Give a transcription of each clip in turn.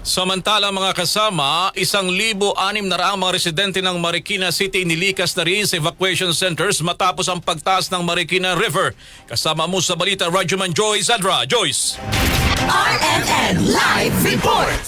Samantala mga kasama, isang libo anim na raang mga residente ng Marikina City nilikas na rin sa evacuation centers matapos ang pagtaas ng Marikina River. Kasama mo sa balita, Rajuman Joyce Adra. Joyce! RMN Live Report!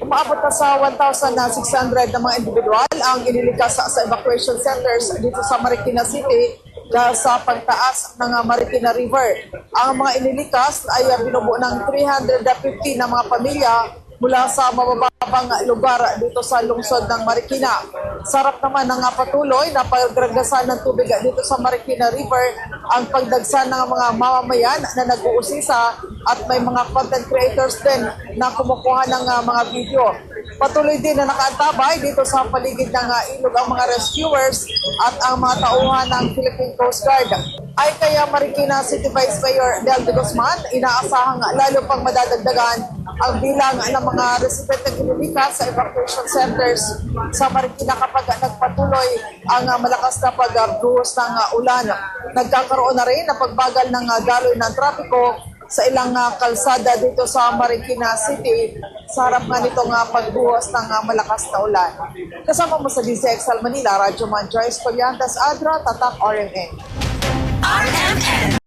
Umaabot na sa 1,600 na mga individual ang inilikas sa, sa evacuation centers dito sa Marikina City dahil sa pagtaas ng Marikina River. Ang mga inilikas ay binubuo ng 350 na mga pamilya mula sa mabababang lugar dito sa lungsod ng Marikina. Sarap naman ng patuloy na pagdragasan ng tubig dito sa Marikina River ang pagdagsan ng mga mamamayan na nag-uusisa at may mga content creators din na kumukuha ng uh, mga video. Patuloy din na nakaantabay dito sa paligid ng uh, ilog ang mga rescuers at ang mga tauhan ng Philippine Coast Guard. Ay kaya Marikina City Vice Mayor Del de Guzman, inaasahang lalo pang madadagdagan ang bilang ng mga residente kinilikas sa evacuation centers sa Marikina kapag nagpatuloy ang uh, malakas na pagbuhos ng uh, ulan. Nagkakaroon na rin ng pagbagal ng uh, daloy ng trapiko sa ilang kalsada dito sa Marikina City sa harap nga nitong uh, pagbuhos ng malakas na ulan. Kasama mo sa DZXL Manila, Radyo Man Joyce Adra, Tatak, RMN. RMN